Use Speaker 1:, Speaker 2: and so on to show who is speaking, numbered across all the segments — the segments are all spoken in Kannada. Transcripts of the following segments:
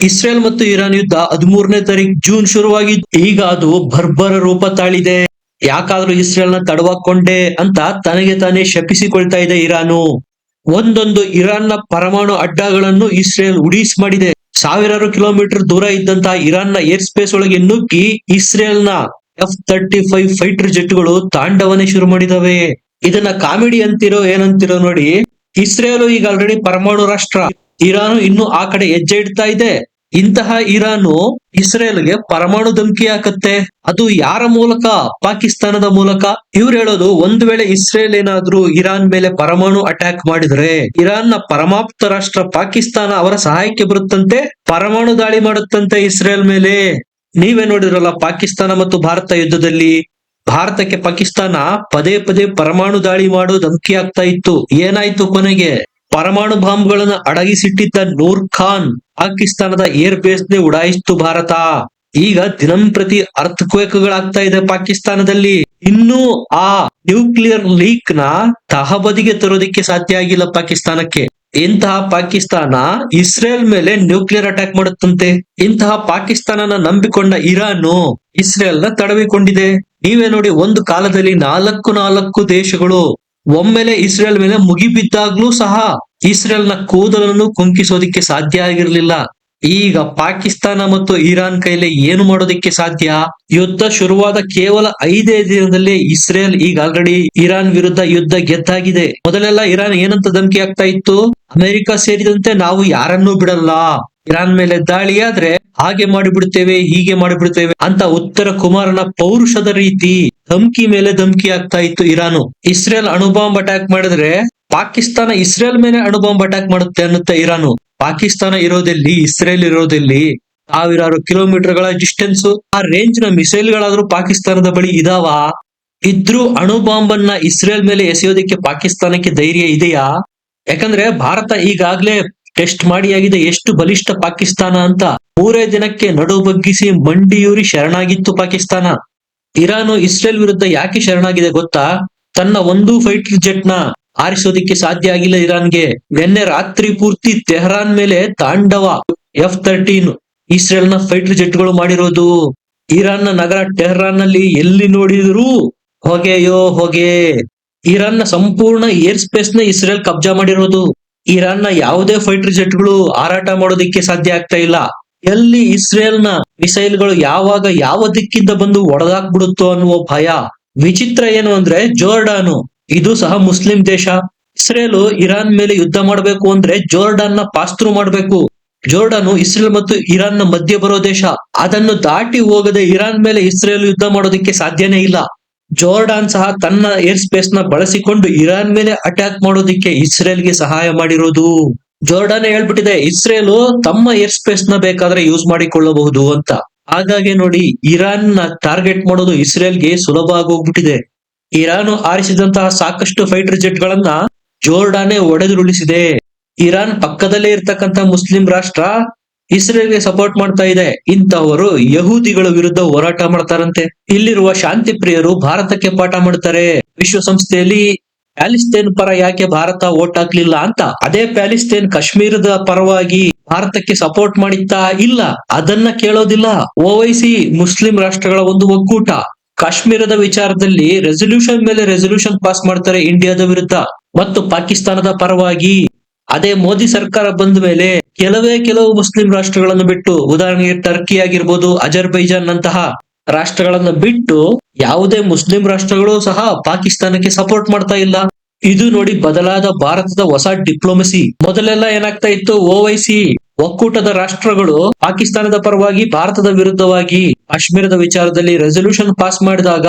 Speaker 1: ಇಸ್ರೇಲ್ ಮತ್ತು ಇರಾನ್ ಯುದ್ಧ ಹದಿಮೂರನೇ ತಾರೀಕು ಜೂನ್ ಶುರುವಾಗಿದ್ದು, ಈಗ ಅದು ಬರ್ಬರ ರೂಪ ತಾಳಿದೆ. ಯಾಕಾದ್ರೂ ಇಸ್ರೇಲ್ನ ತಡವಾಕೊಂಡೆ ಅಂತ ತನಗೆ ತಾನೇ ಶಪಿಸಿಕೊಳ್ತಾ ಇದೆ ಇರಾನು. ಒಂದೊಂದು ಇರಾನ್ನ ಪರಮಾಣು ಅಡ್ಡಗಳನ್ನು ಇಸ್ರೇಲ್ ಉಡೀಸ್ ಮಾಡಿದೆ. ಸಾವಿರಾರು ಕಿಲೋಮೀಟರ್ ದೂರ ಇದ್ದಂತಹ ಇರಾನ್ನ ಏರ್ ಸ್ಪೇಸ್ ಒಳಗೆ ನುಗ್ಗಿ ಇಸ್ರೇಲ್ನ ಎಫ್ ತರ್ಟಿ ಫೈವ್ ಫೈಟರ್ ಜೆಟ್ಗಳು ತಾಂಡವನೇ ಶುರು ಮಾಡಿದವೆ. ಇದನ್ನ ಕಾಮಿಡಿ ಅಂತಿರೋ ಏನಂತಿರೋ ನೋಡಿ, ಇಸ್ರೇಲ್ ಈಗ ಆಲ್ರೆಡಿ ಪರಮಾಣು ರಾಷ್ಟ್ರ. ಇರಾನು ಇನ್ನು ಆ ಕಡೆ ಹೆಜ್ಜೆ ಇಡ್ತಾ ಇದೆ. ಇಂತಹ ಇರಾನು ಇಸ್ರೇಲ್ಗೆ ಪರಮಾಣು ಧಮಕಿ ಹಾಕತ್ತೆ. ಅದು ಯಾರ ಮೂಲಕ? ಪಾಕಿಸ್ತಾನದ ಮೂಲಕ. ಇವ್ರು ಹೇಳೋದು ಒಂದ್ ವೇಳೆ ಇಸ್ರೇಲ್ ಏನಾದ್ರೂ ಇರಾನ್ ಮೇಲೆ ಪರಮಾಣು ಅಟ್ಯಾಕ್ ಮಾಡಿದ್ರೆ ಇರಾನ್ನ ಪರಮಾಪ್ತ ರಾಷ್ಟ್ರ ಪಾಕಿಸ್ತಾನ ಅವರ ಸಹಾಯಕ್ಕೆ ಬರುತ್ತಂತೆ, ಪರಮಾಣು ದಾಳಿ ಮಾಡುತ್ತಂತೆ ಇಸ್ರೇಲ್ ಮೇಲೆ. ನೀವೇ ನೋಡಿದ್ರಲ್ಲ ಪಾಕಿಸ್ತಾನ ಮತ್ತು ಭಾರತ ಯುದ್ಧದಲ್ಲಿ ಭಾರತಕ್ಕೆ ಪಾಕಿಸ್ತಾನ ಪದೇ ಪದೇ ಪರಮಾಣು ದಾಳಿ ಮಾಡೋ ಧಮಕಿ ಆಗ್ತಾ ಇತ್ತು. ಏನಾಯ್ತು ಕೊನೆಗೆ? ಪರಮಾಣು ಬಾಂಬ್ಗಳನ್ನು ಅಡಗಿಸಿಟ್ಟಿದ್ದ ನೂರ್ ಖಾನ್ ಪಾಕಿಸ್ತಾನದ ಏರ್ ಬೇಸ್ ನೇ ಉಡಾಯಿಸ್ತು ಭಾರತ. ಈಗ ದಿನಂಪ್ರತಿ ಅರ್ಥಕ್ವೇಕಗಳಾಗ್ತಾ ಇದೆ ಪಾಕಿಸ್ತಾನದಲ್ಲಿ. ಇನ್ನೂ ಆ ನ್ಯೂಕ್ಲಿಯರ್ ಲೀಕ್ನ ತಹಬದಿಗೆ ತರೋದಿಕ್ಕೆ ಸಾಧ್ಯ ಆಗಿಲ್ಲ ಪಾಕಿಸ್ತಾನಕ್ಕೆ. ಇಂತಹ ಪಾಕಿಸ್ತಾನ ಇಸ್ರೇಲ್ ಮೇಲೆ ನ್ಯೂಕ್ಲಿಯರ್ ಅಟ್ಯಾಕ್ ಮಾಡುತ್ತಂತೆ. ಇಂತಹ ಪಾಕಿಸ್ತಾನನ ನಂಬಿಕೊಂಡ ಇರಾನ್ ಇಸ್ರೇಲ್ನ ತಡವಿಕೊಂಡಿದೆ. ನೀವೇ ನೋಡಿ ಒಂದು ಕಾಲದಲ್ಲಿ ನಾಲ್ಕು ನಾಲ್ಕು ದೇಶಗಳು ಒಮ್ಮೆಲೆ ಇಸ್ರೇಲ್ ಮೇಲೆ ಮುಗಿಬಿದ್ದಾಗ್ಲೂ ಸಹ ಇಸ್ರೇಲ್ನ ಕೂದಲನ್ನು ಕುಂಕಿಸೋದಿಕ್ಕೆ ಸಾಧ್ಯ ಆಗಿರ್ಲಿಲ್ಲ. ಈಗ ಪಾಕಿಸ್ತಾನ ಮತ್ತು ಇರಾನ್ ಕೈಲಿ ಏನು ಮಾಡೋದಿಕ್ಕೆ ಸಾಧ್ಯ? ಯುದ್ಧ ಶುರುವಾದ ಕೇವಲ ಐದೇ ದಿನದಲ್ಲಿ ಇಸ್ರೇಲ್ ಈಗ ಆಲ್ರೆಡಿ ಇರಾನ್ ವಿರುದ್ಧ ಯುದ್ಧ ಗೆದ್ದಾಗಿದೆ. ಮೊದಲೆಲ್ಲ ಇರಾನ್ ಏನಂತ ಧಮಕಿ ಆಗ್ತಾ ಇತ್ತು? ಅಮೆರಿಕ ಸೇರಿದಂತೆ ನಾವು ಯಾರನ್ನೂ ಬಿಡಲ್ಲ. ಇರಾನ್ ಮೇಲೆ ದಾಳಿಯಾದ್ರೆ ಹಾಗೆ ಮಾಡಿಬಿಡ್ತೇವೆ, ಹೀಗೆ ಮಾಡಿಬಿಡ್ತೇವೆ ಅಂತ ಉತ್ತರ ಕುಮಾರನ ಪೌರುಷದ ರೀತಿ ಧಮ್ಕಿ ಮೇಲೆ ಧಮ್ಕಿ ಆಗ್ತಾ ಇತ್ತು ಇರಾನು. ಇಸ್ರೇಲ್ ಅಣುಬಾಂಬ್ ಅಟ್ಯಾಕ್ ಮಾಡಿದ್ರೆ ಪಾಕಿಸ್ತಾನ ಇಸ್ರೇಲ್ ಮೇಲೆ ಅಣುಬಾಂಬ್ ಅಟ್ಯಾಕ್ ಮಾಡುತ್ತೆ ಅನ್ನುತ್ತೆ ಇರಾನು. ಪಾಕಿಸ್ತಾನ ಇರೋದೆಲ್ಲಿ, ಇಸ್ರೇಲ್ ಇರೋದೆಲ್ಲಿ ಸಾವಿರಾರು ಕಿಲೋಮೀಟರ್ಗಳ ಡಿಸ್ಟೆನ್ಸ್, ಆ ರೇಂಜ್ನ ಮಿಸೈಲ್ ಗಳಾದ್ರೂ ಪಾಕಿಸ್ತಾನದ ಬಳಿ ಇದಾವ? ಇದ್ರೂ ಅನ್ನ ಇಸ್ರೇಲ್ ಮೇಲೆ ಎಸೆಯೋದಕ್ಕೆ ಪಾಕಿಸ್ತಾನಕ್ಕೆ ಧೈರ್ಯ ಇದೆಯಾ? ಯಾಕಂದ್ರೆ ಭಾರತ ಈಗಾಗ್ಲೇ ಟೆಸ್ಟ್ ಮಾಡಿ ಆಗಿದೆ ಎಷ್ಟು ಬಲಿಷ್ಠ ಪಾಕಿಸ್ತಾನ ಅಂತ. ಮೂರೇ ದಿನಕ್ಕೆ ನಡು ಬಗ್ಗಿಸಿ ಮಂಡಿಯೂರಿ ಶರಣಾಗಿತ್ತು ಪಾಕಿಸ್ತಾನ. ಇರಾನು ಇಸ್ರೇಲ್ ವಿರುದ್ಧ ಯಾಕೆ ಶರಣಾಗಿದೆ ಗೊತ್ತಾ? ತನ್ನ ಒಂದು ಫೈಟರ್ ಜೆಟ್ನ ಆರಿಸೋದಿಕ್ಕೆ ಸಾಧ್ಯ ಆಗಿಲ್ಲ ಇರಾನ್ಗೆ. ನಿನ್ನೆ ರಾತ್ರಿ ಪೂರ್ತಿ ತೆಹರಾನ್ ಮೇಲೆ ತಾಂಡವ ಎಫ್ ತರ್ಟೀನ್ ಇಸ್ರೇಲ್ನ ಫೈಟರ್ ಜೆಟ್ಗಳು ಮಾಡಿರೋದು. ಇರಾನ್ನ ನಗರ ಟೆಹರಾನ್ನಲ್ಲಿ ಎಲ್ಲಿ ನೋಡಿದ್ರು ಹೊಗೆಯೋ ಹೊಗೆ. ಇರಾನ್ನ ಸಂಪೂರ್ಣ ಏರ್ ಸ್ಪೇಸ್ನ ಇಸ್ರೇಲ್ ಕಬ್ಜಾ ಮಾಡಿರೋದು. ಇರಾನ್ನ ಯಾವುದೇ ಫೈಟರ್ ಜೆಟ್ಗಳು ಹಾರಾಟ ಮಾಡೋದಿಕ್ಕೆ ಸಾಧ್ಯ ಆಗ್ತಾ ಇಲ್ಲ. ಎಲ್ಲಿ ಇಸ್ರೇಲ್ನ ಮಿಸೈಲ್ಗಳು ಯಾವಾಗ ಯಾವ ದಿಕ್ಕಿಂದ ಬಂದು ಒಡೆದಾಕ್ಬಿಡುತ್ತೋ ಅನ್ನುವ ಭಯ. ವಿಚಿತ್ರ ಏನು ಅಂದ್ರೆ ಜೋರ್ಡಾನು. ಇದು ಸಹ ಮುಸ್ಲಿಂ ದೇಶ. ಇಸ್ರೇಲು ಇರಾನ್ ಮೇಲೆ ಯುದ್ಧ ಮಾಡಬೇಕು ಅಂದ್ರೆ ಜೋರ್ಡಾನ್ನ ಪಾಸ್ತ್ರು ಮಾಡಬೇಕು. ಜೋರ್ಡಾನು ಇಸ್ರೇಲ್ ಮತ್ತು ಇರಾನ್ನ ಮಧ್ಯೆ ಬರೋ ದೇಶ. ಅದನ್ನು ದಾಟಿ ಹೋಗದೆ ಇರಾನ್ ಮೇಲೆ ಇಸ್ರೇಲ್ ಯುದ್ಧ ಮಾಡೋದಕ್ಕೆ ಸಾಧ್ಯನೇ ಇಲ್ಲ. ಜೋರ್ಡಾನ್ ಸಹ ತನ್ನ ಏರ್ ಸ್ಪೇಸ್ನ ಬಳಸಿಕೊಂಡು ಇರಾನ್ ಮೇಲೆ ಅಟ್ಯಾಕ್ ಮಾಡೋದಿಕ್ಕೆ ಇಸ್ರೇಲ್ಗೆ ಸಹಾಯ ಮಾಡಿರೋದು. ಜೋರ್ಡಾನ್ ಹೇಳ್ಬಿಟ್ಟಿದೆ, ಇಸ್ರೇಲ್ ತಮ್ಮ ಏರ್ ಸ್ಪೇಸ್ನ ಬೇಕಾದ್ರೆ ಯೂಸ್ ಮಾಡಿಕೊಳ್ಳಬಹುದು ಅಂತ. ಹಾಗಾಗಿ ನೋಡಿ, ಇರಾನ್ನ ಟಾರ್ಗೆಟ್ ಮಾಡೋದು ಇಸ್ರೇಲ್ಗೆ ಸುಲಭ ಆಗೋಗ್ಬಿಟ್ಟಿದೆ. ಇರಾನ್ ಆರಿಸಿದಂತಹ ಸಾಕಷ್ಟು ಫೈಟರ್ ಜೆಟ್ ಗಳನ್ನ ಜೋರ್ಡಾನೆ ಒಡೆದುರುಳಿಸಿದೆ. ಇರಾನ್ ಪಕ್ಕದಲ್ಲೇ ಇರ್ತಕ್ಕಂತ ಮುಸ್ಲಿಂ ರಾಷ್ಟ್ರ ಇಸ್ರೇಲ್ಗೆ ಸಪೋರ್ಟ್ ಮಾಡ್ತಾ ಇದೆ. ಇಂಥವರು ಯಹೂದಿಗಳ ವಿರುದ್ಧ ಹೋರಾಟ ಮಾಡ್ತಾರಂತೆ. ಇಲ್ಲಿರುವ ಶಾಂತಿ ಪ್ರಿಯರು ಭಾರತಕ್ಕೆ ಪಾಠ ಮಾಡ್ತಾರೆ. ವಿಶ್ವಸಂಸ್ಥೆಯಲ್ಲಿ ಪ್ಯಾಲಿಸ್ತೇನ್ ಪರ ಯಾಕೆ ಭಾರತ ಓಟ್ ಹಾಕ್ಲಿಲ್ಲ ಅಂತ. ಅದೇ ಪ್ಯಾಲಿಸ್ತೇನ್ ಕಾಶ್ಮೀರದ ಪರವಾಗಿ ಭಾರತಕ್ಕೆ ಸಪೋರ್ಟ್ ಮಾಡಿತ್ತಾ ಇಲ್ಲ. ಅದನ್ನ ಕೇಳೋದಿಲ್ಲ. ಓವೈಸಿ ಮುಸ್ಲಿಂ ರಾಷ್ಟ್ರಗಳ ಒಂದು ಒಕ್ಕೂಟ. ಕಾಶ್ಮೀರದ ವಿಚಾರದಲ್ಲಿ ರೆಸೊಲ್ಯೂಷನ್ ಮೇಲೆ ರೆಸೊಲ್ಯೂಷನ್ ಪಾಸ್ ಮಾಡ್ತಾರೆ ಇಂಡಿಯಾದ ವಿರುದ್ಧ. ಮತ್ತು ಪಾಕಿಸ್ತಾನದ ಪರವಾಗಿ ಅದೇ ಮೋದಿ ಸರ್ಕಾರ ಬಂದ ಮೇಲೆ ಕೆಲವೇ ಕೆಲವು ಮುಸ್ಲಿಂ ರಾಷ್ಟ್ರಗಳನ್ನು ಬಿಟ್ಟು, ಉದಾಹರಣೆಗೆ ಟರ್ಕಿ ಆಗಿರ್ಬೋದು ಅಜರ್ಬೈಜಾನ್ ನಂತಹ ರಾಷ್ಟ್ರಗಳನ್ನು ಬಿಟ್ಟು ಯಾವುದೇ ಮುಸ್ಲಿಂ ರಾಷ್ಟ್ರಗಳು ಸಹ ಪಾಕಿಸ್ತಾನಕ್ಕೆ ಸಪೋರ್ಟ್ ಮಾಡ್ತಾ ಇಲ್ಲ. ಇದು ನೋಡಿ ಬದಲಾದ ಭಾರತದ ಹೊಸ ಡಿಪ್ಲೊಮಸಿ. ಮೊದಲೆಲ್ಲ ಏನಾಗ್ತಾ ಇತ್ತು? ಓವೈಸಿ ಒಕ್ಕೂಟದ ರಾಷ್ಟ್ರಗಳು ಪಾಕಿಸ್ತಾನದ ಪರವಾಗಿ ಭಾರತದ ವಿರುದ್ಧವಾಗಿ ಕಾಶ್ಮೀರದ ವಿಚಾರದಲ್ಲಿ ರೆಸೊಲ್ಯೂಷನ್ ಪಾಸ್ ಮಾಡಿದಾಗ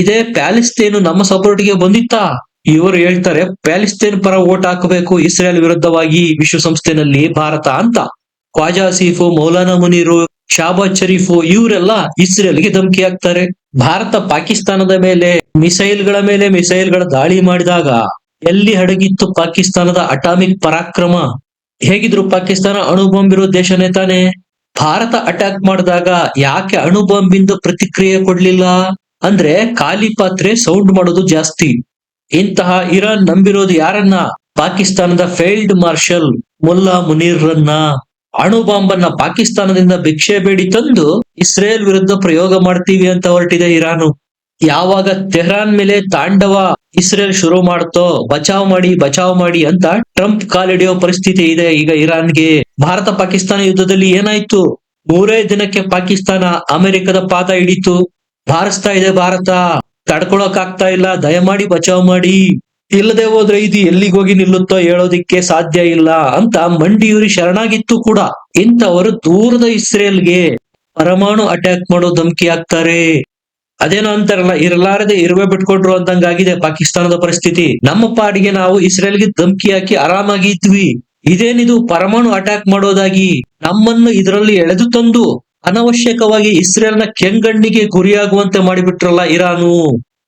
Speaker 1: ಇದೇ ಪ್ಯಾಲೆಸ್ತೇನು ನಮ್ಮ ಸಪೋರ್ಟ್ಗೆ ಬಂದಿತ್ತಾ? ಇವರು ಹೇಳ್ತಾರೆ, ಪ್ಯಾಲಿಸ್ತೇನ್ ಪರ ಓಟ್ ಹಾಕಬೇಕು, ಇಸ್ರೇಲ್ ವಿರುದ್ಧವಾಗಿ ವಿಶ್ವಸಂಸ್ಥೆನಲ್ಲಿ ಭಾರತ ಅಂತ. ಖ್ವಾಜಾ ಮೌಲಾನಾ ಮುನೀರು, ಶಾಬಾಜ್ ಶರೀಫು, ಇವರೆಲ್ಲ ಇಸ್ರೇಲ್ಗೆ ಧಮಕಿ ಹಾಕ್ತಾರೆ. ಭಾರತ ಪಾಕಿಸ್ತಾನದ ಮೇಲೆ, ಮಿಸೈಲ್ಗಳ ಮೇಲೆ ಮಿಸೈಲ್ಗಳ ದಾಳಿ ಮಾಡಿದಾಗ ಎಲ್ಲಿ ಅಡಗಿತ್ತು ಪಾಕಿಸ್ತಾನದ ಅಟಾಮಿಕ್ ಪರಾಕ್ರಮ? ಹೇಗಿದ್ರು ಪಾಕಿಸ್ತಾನ ಅಣು ಬಾಂಬ್ ಇರೋ ದೇಶನೇ ತಾನೆ? ಭಾರತ ಅಟ್ಯಾಕ್ ಮಾಡಿದಾಗ ಯಾಕೆ ಅಣು ಬಾಂಬಿಂದ ಪ್ರತಿಕ್ರಿಯೆ ಕೊಡ್ಲಿಲ್ಲ? ಅಂದ್ರೆ ಖಾಲಿ ಪಾತ್ರೆ ಸೌಂಡ್ ಮಾಡೋದು ಜಾಸ್ತಿ. ಇಂತಹ ಇರಾನ್ ನಂಬಿರೋದು ಯಾರನ್ನ? ಪಾಕಿಸ್ತಾನದ ಫೇಲ್ಡ್ ಮಾರ್ಷಲ್ ಮುಲ್ಲಾ ಮುನೀರ್ರನ್ನ ಅಣು ಬಾಂಬನ್ನ ಪಾಕಿಸ್ತಾನದಿಂದ ಭಿಕ್ಷೆ ಬೇಡಿ ತಂದು ಇಸ್ರೇಲ್ ವಿರುದ್ಧ ಪ್ರಯೋಗ ಮಾಡ್ತೀವಿ ಅಂತ ಹೊರಟಿದೆ ಇರಾನು. ಯಾವಾಗ ತೆಹ್ರಾನ್ ಮೇಲೆ ತಾಂಡವ ಇಸ್ರೇಲ್ ಶುರು ಮಾಡ್ತೋ, ಬಚಾವ್ ಮಾಡಿ ಬಚಾವ್ ಮಾಡಿ ಅಂತ ಟ್ರಂಪ್ ಕಾಲಿಡಿಯೋ ಪರಿಸ್ಥಿತಿ ಇದೆ ಈಗ ಇರಾನ್ಗೆ. ಭಾರತ ಪಾಕಿಸ್ತಾನ ಯುದ್ಧದಲ್ಲಿ ಏನಾಯ್ತು? ಮೂರೇ ದಿನಕ್ಕೆ ಪಾಕಿಸ್ತಾನ ಅಮೆರಿಕದ ಪಾದ ಹಿಡಿತು. ಭಾರಿಸ್ತಾ ಇದೆ ಭಾರತ. ತಡ್ಕೊಳಕ್ ಆಗ್ತಾ ಇಲ್ಲ, ದಯಮಾಡಿ ಬಚಾವ್ ಮಾಡಿ. ಇಲ್ಲದೆ ಹೋದ್ರೆ ಇದು ಎಲ್ಲಿಗೆ ಹೋಗಿ ನಿಲ್ಲುತ್ತೋ ಹೇಳೋದಿಕ್ಕೆ ಸಾಧ್ಯ ಇಲ್ಲ ಅಂತ ಮಂಡಿಯೂರಿ ಶರಣಾಗಿತ್ತು ಕೂಡ. ಇಂಥವರು ದೂರದ ಇಸ್ರೇಲ್ಗೆ ಪರಮಾಣು ಅಟ್ಯಾಕ್ ಮಾಡೋ ಧಮಕಿ ಹಾಕ್ತಾರೆ. ಅದೇನೋ ಅಂತಾರಲ್ಲ, ಇರಲಾರದೆ ಇರುವೆ ಬಿಟ್ಕೊಟ್ರು ಅಂದಂಗಾಗಿದೆ ಪಾಕಿಸ್ತಾನದ ಪರಿಸ್ಥಿತಿ. ನಮ್ಮ ಪಾಡಿಗೆ ನಾವು ಇಸ್ರೇಲ್ಗೆ ಧಮಕಿ ಹಾಕಿ ಆರಾಮಾಗಿ ಇದ್ವಿ. ಇದೇನಿದು ಪರಮಾಣು ಅಟ್ಯಾಕ್ ಮಾಡೋದಾಗಿ ನಮ್ಮನ್ನು ಇದರಲ್ಲಿ ಎಳೆದು ತಂದು ಅನವಶ್ಯಕವಾಗಿ ಇಸ್ರೇಲ್ನ ಕೆಂಗಣ್ಣಿಗೆ ಗುರಿಯಾಗುವಂತೆ ಮಾಡಿಬಿಟ್ರಲ್ಲ ಇರಾನು?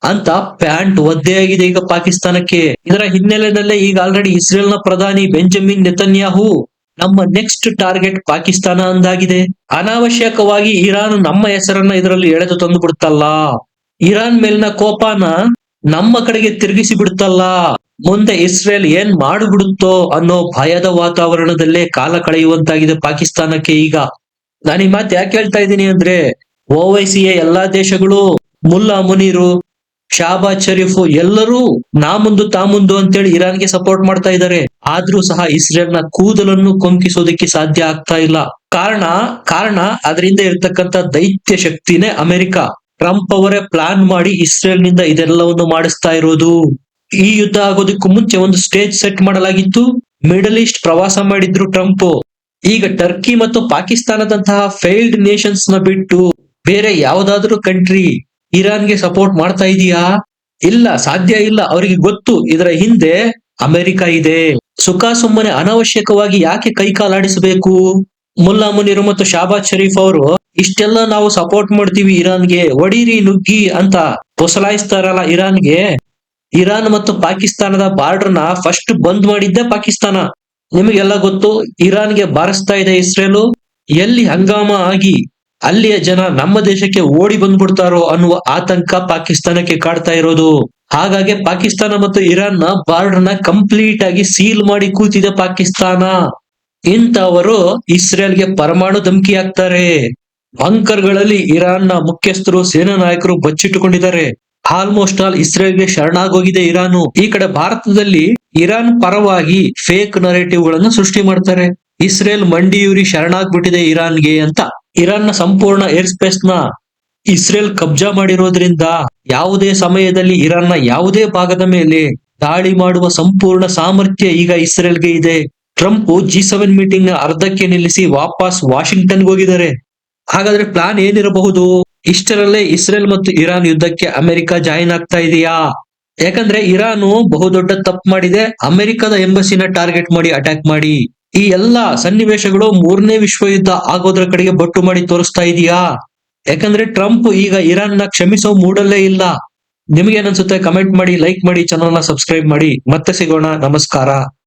Speaker 1: ಅಂತ ಪ್ಯಾಂಟ್ ಒದ್ದೆಯಾಗಿದೆ ಈಗ ಪಾಕಿಸ್ತಾನಕ್ಕೆ. ಇದರ ಹಿನ್ನೆಲೆಯಲ್ಲೇ ಈಗ ಆಲ್ರೆಡಿ ಇಸ್ರೇಲ್ನ ಪ್ರಧಾನಿ ಬೆಂಜಮಿನ್ ನೆತನ್ಯಾಹು ನಮ್ಮ ನೆಕ್ಸ್ಟ್ ಟಾರ್ಗೆಟ್ ಪಾಕಿಸ್ತಾನ ಅಂದಾಗಿದೆ. ಅನಾವಶ್ಯಕವಾಗಿ ಇರಾನ್ ನಮ್ಮ ಹೆಸರನ್ನ ಇದರಲ್ಲಿ ಎಳೆದು ತಂದು ಬಿಡ್ತಲ್ಲ ಇರಾನ್ ಮೇಲಿನ ಕೋಪನ ನಮ್ಮ ಕಡೆಗೆ ತಿರುಗಿಸಿ ಬಿಡ್ತಲ್ಲ ಮುಂದೆ ಇಸ್ರೇಲ್ ಏನ್ ಮಾಡಿಬಿಡುತ್ತೋ ಅನ್ನೋ ಭಯದ ವಾತಾವರಣದಲ್ಲೇ ಕಾಲ ಕಳೆಯುವಂತಾಗಿದೆ ಪಾಕಿಸ್ತಾನಕ್ಕೆ ಈಗ. ನಾನು ಈ ಮಾತು ಯಾಕೆ ಹೇಳ್ತಾ ಇದ್ದೀನಿ ಅಂದ್ರೆ ಓವೈಸಿಯ ಎಲ್ಲಾ ದೇಶಗಳು, ಮುಲ್ಲಾ ಮುನೀರು, ಶಾಬಾ ಶರೀಫ್ ಎಲ್ಲರೂ ನಾ ಮುಂದು ತಾ ಮುಂದು ಅಂತೇಳಿ ಇರಾನ್ಗೆ ಸಪೋರ್ಟ್ ಮಾಡ್ತಾ ಇದ್ದಾರೆ. ಆದ್ರೂ ಸಹ ಇಸ್ರೇಲ್ನ ಕೂದಲನ್ನು ಕೊಂಕಿಸೋದಕ್ಕೆ ಸಾಧ್ಯ ಆಗ್ತಾ ಇಲ್ಲ. ಕಾರಣ ಕಾರಣ ಅದರಿಂದ ಇರತಕ್ಕಂತ ದೈತ್ಯ ಶಕ್ತಿನೇ ಅಮೆರಿಕ. ಟ್ರಂಪ್ ಅವರೇ ಪ್ಲಾನ್ ಮಾಡಿ ಇಸ್ರೇಲ್ನಿಂದ ಇದೆಲ್ಲವನ್ನು ಮಾಡಿಸ್ತಾ ಇರೋದು. ಈ ಯುದ್ಧ ಆಗೋದಕ್ಕೂ ಮುಂಚೆ ಒಂದು ಸ್ಟೇಜ್ ಸೆಟ್ ಮಾಡಲಾಗಿತ್ತು. ಮಿಡಲ್ ಈಸ್ಟ್ ಪ್ರವಾಸ ಮಾಡಿದ್ರು ಟ್ರಂಪ್. ಈಗ ಟರ್ಕಿ ಮತ್ತು ಪಾಕಿಸ್ತಾನದಂತಹ ಫೇಲ್ಡ್ ನೇಷನ್ಸ್ನ ಬಿಟ್ಟು ಬೇರೆ ಯಾವ್ದಾದ್ರೂ ಕಂಟ್ರಿ ಇರಾನ್ಗೆ ಸಪೋರ್ಟ್ ಮಾಡ್ತಾ ಇದೀಯಾ? ಇಲ್ಲ, ಸಾಧ್ಯ ಇಲ್ಲ. ಅವರಿಗೆ ಗೊತ್ತು. ಇದರ ಹಿಂದೆ ಅಮೆರಿಕ ಇದೆ. ಸುಖ ಸುಮ್ಮನೆ ಅನಾವಶ್ಯಕವಾಗಿ ಯಾಕೆ ಕೈಕಾಲಾಡಿಸಬೇಕು ಮುಲ್ಲಾ ಮುನೀರ್ ಮತ್ತು ಶಾಬಾಜ್ ಶರೀಫ್ ಅವರು, ಇಷ್ಟೆಲ್ಲ ನಾವು ಸಪೋರ್ಟ್ ಮಾಡ್ತೀವಿ ಇರಾನ್ಗೆ. ಒಡೀರಿ, ನುಗ್ಗಿ ಅಂತ ಹೊಸಲಾಯಿಸ್ತಾರಲ್ಲ ಇರಾನ್ಗೆ. ಇರಾನ್ ಮತ್ತು ಪಾಕಿಸ್ತಾನದ ಬಾರ್ಡರ್ನ ಫಸ್ಟ್ ಬಂದ್ ಮಾಡಿದ್ದೆ ಪಾಕಿಸ್ತಾನ. ನಿಮಗೆಲ್ಲ ಗೊತ್ತು, ಇರಾನ್ಗೆ ಬಾರಿಸ್ತಾ ಇದೆ ಇಸ್ರೇಲು ಎಲ್ಲಿ ಹಂಗಾಮ ಆಗಿ ಅಲ್ಲಿಯ ಜನ ನಮ್ಮ ದೇಶಕ್ಕೆ ಓಡಿ ಬಂದ್ಬಿಡ್ತಾರೋ ಅನ್ನುವ ಆತಂಕ ಪಾಕಿಸ್ತಾನಕ್ಕೆ ಕಾಡ್ತಾ ಇರೋದು. ಹಾಗಾಗಿ ಪಾಕಿಸ್ತಾನ ಮತ್ತು ಇರಾನ್ನ ಬಾರ್ಡರ್ನ ಕಂಪ್ಲೀಟ್ ಆಗಿ ಸೀಲ್ ಮಾಡಿ ಕೂತಿದೆ ಪಾಕಿಸ್ತಾನ. ಇಂಥವರು ಇಸ್ರೇಲ್ಗೆ ಪರಮಾಣು ಧಮಕಿ ಹಾಕ್ತಾರೆ. ಬಂಕರ್ಗಳಲ್ಲಿ ಇರಾನ್ನ ಮುಖ್ಯಸ್ಥರು, ಸೇನಾ ನಾಯಕರು ಬಚ್ಚಿಟ್ಟುಕೊಂಡಿದ್ದಾರೆ. ಆಲ್ಮೋಸ್ಟ್ ಆಲ್ ಇಸ್ರೇಲ್ಗೆ ಶರಣಾಗೋಗಿದೆ ಇರಾನು. ಈ ಕಡೆ ಭಾರತದಲ್ಲಿ ಇರಾನ್ ಪರವಾಗಿ ಫೇಕ್ ನರೇಟಿವ್ಗಳನ್ನು ಸೃಷ್ಟಿ ಮಾಡ್ತಾರೆ. ಇಸ್ರೇಲ್ ಮಂಡಿಯೂರಿ ಶರಣಾಗ್ಬಿಟ್ಟಿದೆ ಇರಾನ್ಗೆ ಅಂತ. ಇರಾನ್ನ ಸಂಪೂರ್ಣ ಏರ್ ಸ್ಪೇಸ್ನ ಇಸ್ರೇಲ್ ಕಬ್ಜಾ ಮಾಡಿರೋದ್ರಿಂದ ಯಾವುದೇ ಸಮಯದಲ್ಲಿ ಇರಾನ್ನ ಯಾವುದೇ ಭಾಗದ ಮೇಲೆ ದಾಳಿ ಮಾಡುವ ಸಂಪೂರ್ಣ ಸಾಮರ್ಥ್ಯ ಈಗ ಇಸ್ರೇಲ್ಗೆ ಇದೆ. ಟ್ರಂಪ್ ಜಿ ಸೆವೆನ್ ಮೀಟಿಂಗ್ನ ಅರ್ಧಕ್ಕೆ ನಿಲ್ಲಿಸಿ ವಾಪಸ್ ವಾಷಿಂಗ್ಟನ್ಗೆ ಹೋಗಿದ್ದಾರೆ. ಹಾಗಾದ್ರೆ ಪ್ಲಾನ್ ಏನಿರಬಹುದು? ಇಷ್ಟರಲ್ಲೇ ಇಸ್ರೇಲ್ ಮತ್ತು ಇರಾನ್ ಯುದ್ಧಕ್ಕೆ ಅಮೆರಿಕ ಜಾಯಿನ್ ಆಗ್ತಾ ಇದೆಯಾ? ಯಾಕಂದ್ರೆ ಇರಾನು ಬಹುದೊಡ್ಡ ತಪ್ಪು ಮಾಡಿದೆ, ಅಮೆರಿಕದ ಎಂಬಸಿನ ಟಾರ್ಗೆಟ್ ಮಾಡಿ ಅಟ್ಯಾಕ್ ಮಾಡಿ. ಈ ಎಲ್ಲಾ ಸನ್ನಿವೇಶಗಳು ಮೂರನೇ ವಿಶ್ವ ಯುದ್ಧ ಆಗೋದ್ರ ಕಡೆಗೆ ಬಟ್ಟು ಮಾಡಿ ತೋರಿಸ್ತಾ ಇದೆಯಾ? ಯಾಕಂದ್ರೆ ಟ್ರಂಪ್ ಈಗ ಇರಾನ್ನ ಕ್ಷಮಿಸೋ ಮೂಡಲ್ಲೇ ಇಲ್ಲ. ನಿಮ್ಗೆ ಏನನ್ಸುತ್ತೆ ಕಮೆಂಟ್ ಮಾಡಿ, ಲೈಕ್ ಮಾಡಿ ಚಾನಲ್ನ ಸಬ್ಸ್ಕ್ರೈಬ್ ಮಾಡಿ. ಮತ್ತೆ ಸಿಗೋಣ. ನಮಸ್ಕಾರ.